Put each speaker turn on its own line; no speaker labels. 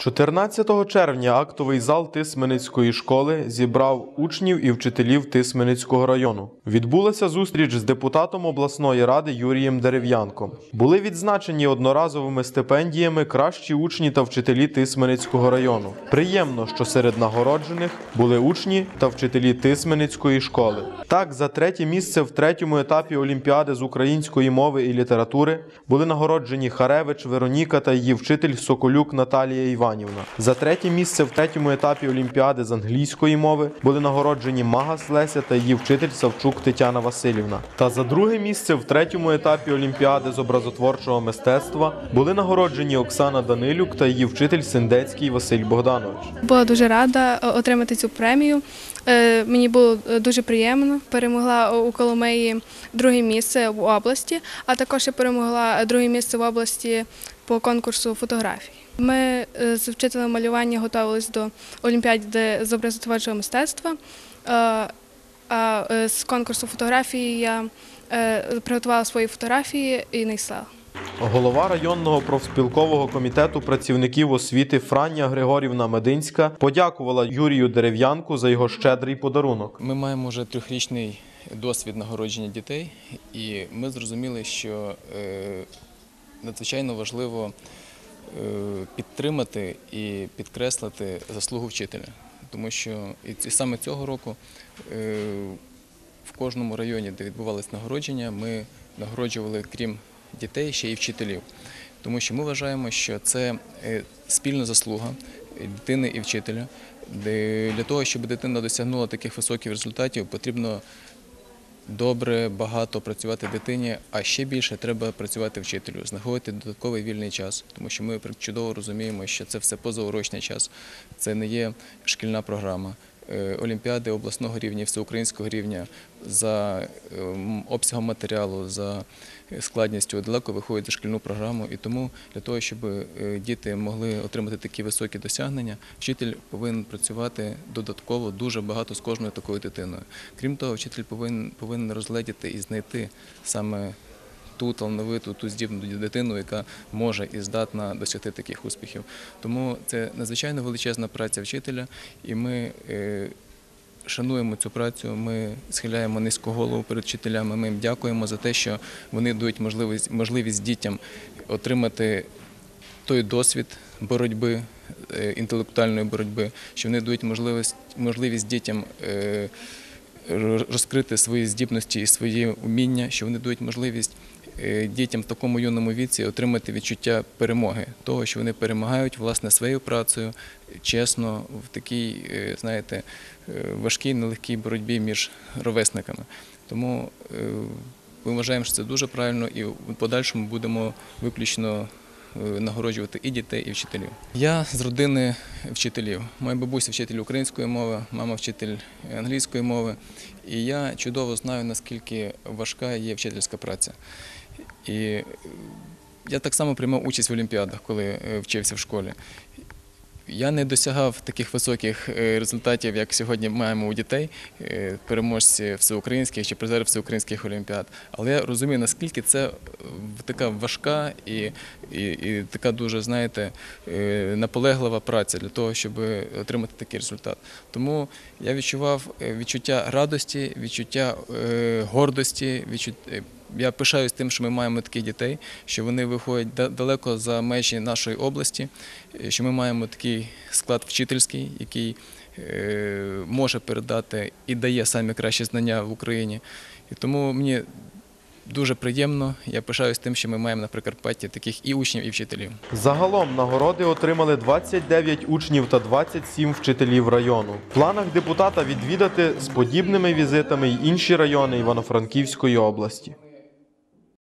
14 червня актовий зал Тисменицької школи зібрав учнів і вчителів Тисменицького району. Відбулася зустріч з депутатом обласної ради Юрієм Дерев'янком. Були відзначені одноразовими стипендіями кращі учні та вчителі Тисменицького району. Приємно, що серед нагороджених були учні та вчителі Тисменицької школи. Так, за третє місце в третьому етапі Олімпіади з української мови і літератури були нагороджені Харевич Вероніка та її вчитель Соколюк Наталія Іванівна. За третє місце в третьому етапі Олімпіади з англійської мови були нагороджені Магас Леся та її вчитель Савчук Тетяна Васильівна. Та за друге місце в третьому етапі Олімпіади з образотворчого мистецтва були нагороджені Оксана Данилюк та її вчитель Синдецький Василь Богданович.
Була дуже рада е, отримати цю премію. Е, Мені було е, дуже приємно. Перемогла у Коломиї друге місце в області, а також я перемогла друге місце в області по конкурсу фотографій. Ми е, з вчителем малювання готувалися до Олімпіади з образотворчого мистецтва. Е, А е, з конкурсу фотографії я приготувала свої фотографії і надіслала.
Голова районного профспілкового комітету працівників освіти Франня Григорівна Мединська подякувала Юрію Дерев'янку за його щедрий подарунок.
Ми маємо вже трьохрічний досвід нагородження дітей, і ми зрозуміли, що надзвичайно важливо е, підтримати і підкреслити заслугу вчителя. Тому що і саме цього року е, в кожному районі, де відбувалися нагородження, ми нагороджували, крім дітей, ще й вчителів. Тому що ми вважаємо, що це е, спільна заслуга дитини і вчителя. Для того, щоб дитина досягнула таких високих результатів, потрібно добре, багато працювати дитині, а ще більше треба працювати вчителю, знаходити додатковий вільний час, тому що ми чудово розуміємо, що це все позаурочний час, це не є шкільна програма. Е, Олімпіади обласного рівня, всеукраїнського рівня за ем, обсягом матеріалу, за складністю далеко виходять за шкільну програму. І тому для того, щоб е, діти могли отримати такі високі досягнення, вчитель повинен працювати додатково дуже багато з кожною такою дитиною. Крім того, вчитель повинен, повинен розгледіти і знайти саме ту талановиту, ту здібну дитину, яка може і здатна досягти таких успіхів. Тому це надзвичайно величезна праця вчителя, і ми е, шануємо цю працю. Ми схиляємо низьку голову перед вчителями. Ми їм дякуємо за те, що вони дають можливість, можливість дітям отримати той досвід боротьби, е, інтелектуальної боротьби, що вони дають можливість, можливість дітям. е, Розкрити свої здібності і свої уміння, що вони дають можливість дітям в такому юному віці отримати відчуття перемоги, того, що вони перемагають власне своєю працею чесно в такій, е, знаєте, е, важкій, нелегкій боротьбі між ровесниками. Тому е, ми вважаємо, що це дуже правильно, і в подальшому будемо виключно е, нагороджувати і дітей, і вчителів. Я з родини вчителів. Моя бабуся вчитель української мови, мама вчитель англійської мови. І я чудово знаю, наскільки важка є вчительська праця. І е, я так само приймав участь в олімпіадах, коли е, вчився в школі. Я не досягав таких високих е, результатів, як сьогодні маємо у дітей, переможці всеукраїнських чи призери всеукраїнських олімпіад. Але я розумію, наскільки це така важка і, і, і така дуже, знаєте, наполеглива праця для того, щоб отримати такий результат. Тому я відчував відчуття радості, відчуття гордості, відчуття. Я пишаюсь тим, що ми маємо таких дітей, що вони виходять далеко за межі нашої області, е, що ми маємо такий склад вчительський, який е, може передати і дає самі кращі знання в Україні. І тому мені дуже приємно, я пишаюсь тим, що ми маємо на Прикарпатті таких і учнів, і вчителів.
Загалом нагороди отримали 29 учнів та 27 вчителів району. В планах депутата відвідати з подібними візитами й інші райони Івано-Франківської області.